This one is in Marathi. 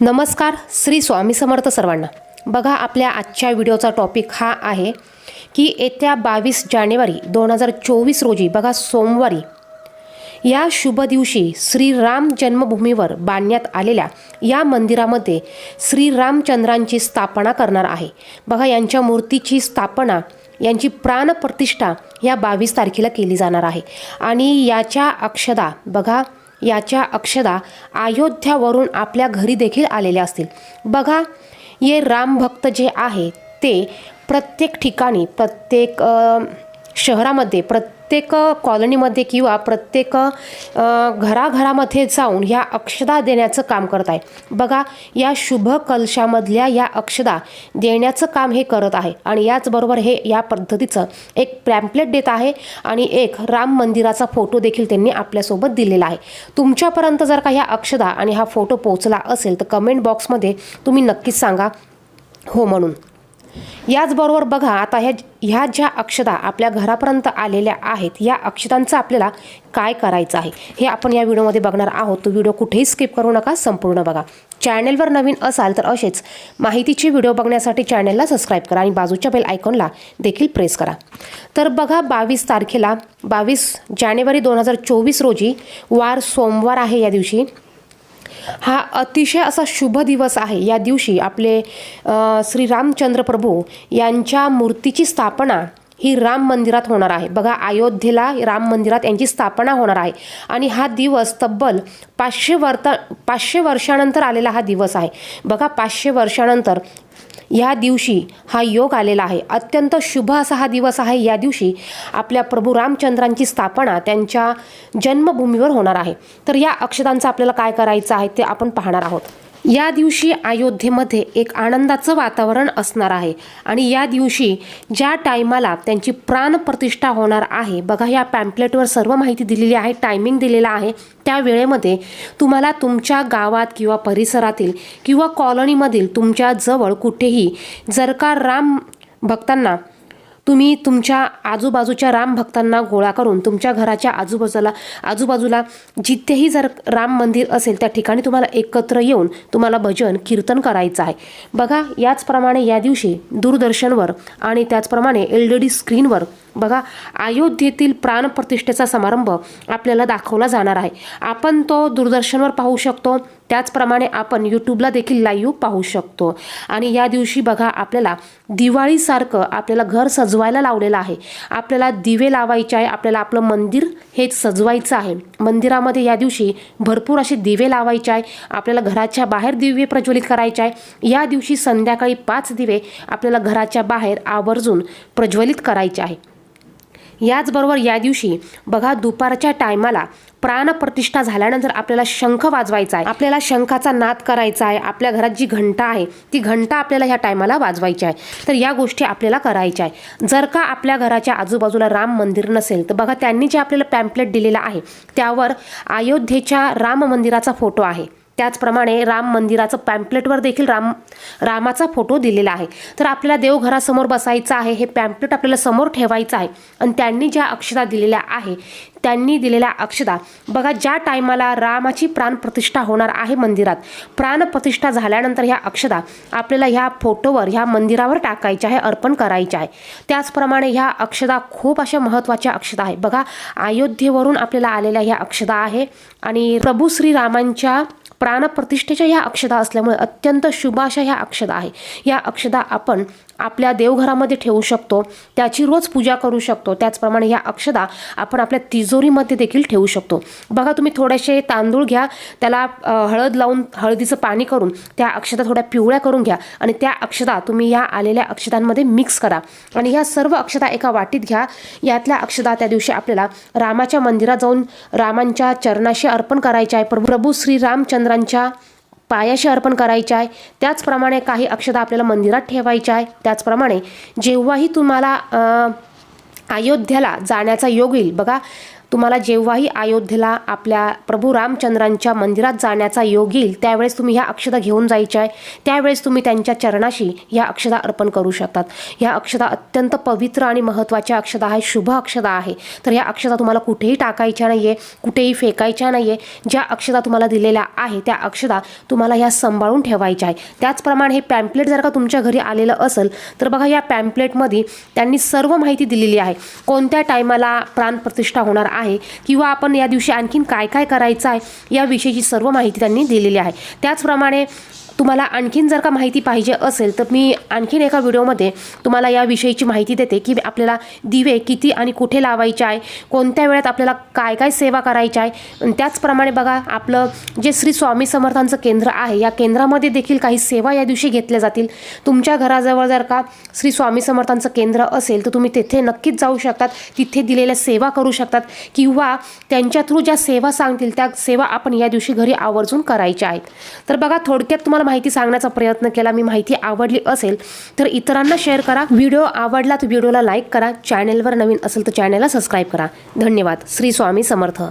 नमस्कार श्री स्वामी समर्थ सर्वांना. बघा आपल्या आजच्या व्हिडिओचा टॉपिक हा आहे की येत्या बावीस जानेवारी दोन हजार चोवीस रोजी बघा सोमवारी या शुभ दिवशी श्रीराम जन्मभूमीवर बांधण्यात आलेल्या या मंदिरामध्ये श्रीरामचंद्रांची स्थापना करणार आहे. बघा यांच्या मूर्तीची स्थापना यांची प्राणप्रतिष्ठा या बावीस तारखेला केली जाणार आहे. आणि याच्या अक्षदा बघा याच्या अक्षदा अयोध्यावरून आपल्या घरी देखील आलेल्या असतील. बघा ये रामभक्त जे आहे ते प्रत्येक ठिकाणी प्रत्येक शहरामध्ये प्रत्येक प्रत्येक कॉलनीमध्ये किंवा प्रत्येक घराघरामध्ये जाऊन ह्या अक्षदा देण्याचं काम करत आहे. बघा या शुभ कलशामधल्या या अक्षदा देण्याचं काम हे करत आहे आणि याचबरोबर हे या पद्धतीचं एक पॅम्पलेट देत आहे आणि एक राम मंदिराचा फोटो देखील त्यांनी आपल्यासोबत दिलेला आहे. तुमच्यापर्यंत जर का ह्या अक्षदा आणि हा फोटो पोहोचला असेल तर कमेंट बॉक्समध्ये तुम्ही नक्कीच सांगा. हो म्हणून. याचबरोबर बघा आता ह्या ह्या ज्या अक्षता आपल्या घरापर्यंत आलेल्या आहेत या अक्षतांचं आपल्याला काय करायचं आहे हे आपण या व्हिडिओमध्ये बघणार आहोत. तो व्हिडिओ कुठेही स्किप करू नका संपूर्ण बघा. चॅनेलवर नवीन असाल तर असेच माहितीची व्हिडिओ बघण्यासाठी चॅनेलला सबस्क्राईब करा आणि बाजूच्या बेल आयकॉनला देखील प्रेस करा. तर बघा बावीस तारखेला बावीस जानेवारी दोन हजार चोवीस रोजी वार सोमवार आहे या दिवशी. हा अतिशय असा शुभ दिवस आहे. या दिवशी आपले श्रीरामचंद्र श्री रामचंद्र प्रभू यांच्या मूर्तीची स्थापना ही राम मंदिरात होणार आहे. बघा अयोध्येला राम मंदिरात यांची स्थापना होणार आहे. आणि हा दिवस तब्बल पाचशे वर्त पाचशे वर्षानंतर आलेला हा दिवस आहे. बघा पाचशे वर्षानंतर या दिवशी हा योग आलेला आहे. अत्यंत शुभ असा हा दिवस आहे. या दिवशी आपल्या प्रभू रामचंद्रांची स्थापना त्यांच्या जन्मभूमीवर होणार आहे. तर या अक्षतांचं आपल्याला काय करायचं आहे ते आपण पाहणार आहोत. या दिवशी अयोध्येमध्ये एक आनंदाचं वातावरण असणार आहे. आणि या दिवशी ज्या टायमाला त्यांची प्राणप्रतिष्ठा होणार आहे बघा या पॅम्पलेटवर सर्व माहिती दिलेली आहे टायमिंग दिलेला आहे त्या वेळेमध्ये तुम्हाला तुमच्या गावात किंवा परिसरातील किंवा कॉलनीमधील तुमच्या जवळ कुठेही जर का राम भक्तांना तुम्ही तुमच्या आजूबाजूच्या राम भक्तांना गोळा करून तुमच्या घराच्या आजूबाजूला आजूबाजूला जिथेही जर राम मंदिर असेल त्या ठिकाणी तुम्हाला एकत्र येऊन तुम्हाला भजन कीर्तन करायचं आहे. बघा याचप्रमाणे या दिवशी दूरदर्शनवर आणि त्याचप्रमाणे एल डी डी स्क्रीनवर बघा अयोध्येतील प्राणप्रतिष्ठेचा समारंभ आपल्याला दाखवला जाणार आहे. आपण तो दूरदर्शनवर पाहू शकतो. त्याचप्रमाणे आपण यूट्यूबला देखील लाईव्ह पाहू शकतो. आणि या दिवशी बघा आपल्याला दिवाळीसारखं आपल्याला घर सजवायला लावलेलं आहे. आपल्याला दिवे लावायचे आहे. आपल्याला आपलं मंदिर हे सजवायचं आहे. मंदिरामध्ये या दिवशी भरपूर असे दिवे लावायचे आहे. आपल्याला घराच्या बाहेर दिवे प्रज्वलित करायचे आहे. या दिवशी संध्याकाळी पाच दिवे आपल्याला घराच्या बाहेर आवर्जून प्रज्वलित करायचे आहे. याचबरोबर या दिवशी बघा दुपारच्या टायमाला प्राणप्रतिष्ठा झाल्यानंतर आपल्याला शंख वाजवायचा आहे. आपल्याला शंखाचा नाद करायचा आहे. आपल्या घरात जी घंटा आहे ती घंटा आपल्याला ह्या टायमाला वाजवायची आहे. तर या गोष्टी आपल्याला करायच्या आहे. जर का आपल्या घराच्या आजूबाजूला राम मंदिर नसेल तर बघा त्यांनी जे आपल्याला पॅम्पलेट दिलेलं आहे त्यावर अयोध्येच्या राम मंदिराचा फोटो आहे. त्याचप्रमाणे राम मंदिराचं पॅम्पलेटवर देखील राम रामाचा फोटो दिलेला आहे. तर आपल्याला देवघरासमोर बसायचं आहे हे पॅम्पलेट आपल्याला समोर ठेवायचं आहे. आणि त्यांनी ज्या अक्षता दिलेल्या आहे त्यांनी दिलेल्या अक्षदा बघा ज्या टायमाला रामाची प्राणप्रतिष्ठा होणार आहे मंदिरात प्राणप्रतिष्ठा झाल्यानंतर ह्या अक्षदा आपल्याला ह्या फोटोवर ह्या मंदिरावर टाकायच्या आहे अर्पण करायच्या आहे. त्याचप्रमाणे ह्या अक्षदा खूप अशा महत्त्वाच्या अक्षदा आहे. बघा अयोध्येवरून आपल्याला आलेल्या ह्या अक्षदा आहे. आणि प्रभू श्रीरामांच्या प्राणप्रतिष्ठेच्या ह्या अक्षदा असल्यामुळे अत्यंत शुभ अशा ह्या अक्षदा आहे. या अक्षदा आपण आपल्या देवघरामध्ये ठेवू शकतो त्याची रोज पूजा करू शकतो. त्याचप्रमाणे ह्या अक्षदा आपण आपल्या तिजोरीमध्ये देखील ठेवू शकतो. बघा तुम्ही थोडेसे तांदूळ घ्या त्याला हळद लावून हळदीचं पाणी करून त्या अक्षता थोड्या पिवळ्या करून घ्या आणि त्या अक्षदा तुम्ही या आलेल्या अक्षदांमध्ये मिक्स करा. आणि ह्या सर्व अक्षता एका वाटीत घ्या. यातल्या अक्षदा त्या दिवशी आपल्याला रामाच्या मंदिरात जाऊन रामांच्या चरणाशी अर्पण करायचे आहे. प्रभू प्रभू श्रीरामचंद्रांच्या पायाशी अर्पण करायचे आहे. त्याचप्रमाणे काही अक्षता आपल्याला मंदिरात ठेवायच्या आहे. त्याचप्रमाणे जेव्हाही तुम्हाला अयोध्याला जाण्याचा योग येईल बघा तुम्हाला जेव्हाही अयोध्येला आपल्या प्रभू रामचंद्रांच्या मंदिरात जाण्याचा योग येईल त्यावेळेस तुम्ही ह्या अक्षता घेऊन जायच्या आहे. त्यावेळेस तुम्ही त्यांच्या चरणाशी ह्या अक्षता अर्पण करू शकतात. ह्या अक्षता अत्यंत पवित्र आणि महत्त्वाच्या अक्षता आहे शुभ अक्षता आहे. तर ह्या अक्षता तुम्हाला कुठेही टाकायच्या नाही आहे कुठेही फेकायच्या नाही आहे ज्या अक्षता तुम्हाला दिलेल्या आहे त्या अक्षता तुम्हाला ह्या सांभाळून ठेवायच्या आहे त्याचप्रमाणे हे पॅम्पलेट जर का तुमच्या घरी आलेलं असेल तर बघा या पॅम्पलेटमध्ये त्यांनी सर्व माहिती दिलेली आहे. कोणत्या टायमाला प्राणप्रतिष्ठा होणार आहे किंवा आपण या दिवशी आणखीन काय काय करायचं आहे याविषयीची सर्व माहिती त्यांनी दिलेली आहे. त्याचप्रमाणे तुम्हाला आणखीन जर का माहिती पाहिजे असेल तर मी आणखीन एका व्हिडिओमध्ये तुम्हाला याविषयीची माहिती देते की आपल्याला दिवे किती आणि कुठे लावायचे आहे कोणत्या वेळात आपल्याला काय काय सेवा करायची आहे. त्याचप्रमाणे बघा आपलं जे श्री स्वामी समर्थांचं केंद्र आहे या केंद्रामध्ये देखील काही सेवा या दिवशी घेतल्या जातील. तुमच्या घराजवळ जर का श्री स्वामी समर्थांचं केंद्र असेल तर तुम्ही तिथे नक्कीच जाऊ शकतात. तिथे दिलेल्या सेवा करू शकतात किंवा त्यांच्या थ्रू ज्या सेवा सांगतील त्या सेवा आपण या दिवशी घरी आवर्जून करायच्या आहेत. तर बघा थोडक्यात तुम्हाला माहिती सांगण्याचा प्रयत्न केला मी माहिती आवडली असेल तर इतरांना शेअर करा. व्हिडिओ आवडला तर व्हिडिओला लाईक करा. चॅनेलवर नवीन असेल तर चॅनेलला सबस्क्राईब करा. धन्यवाद. श्री स्वामी समर्थ.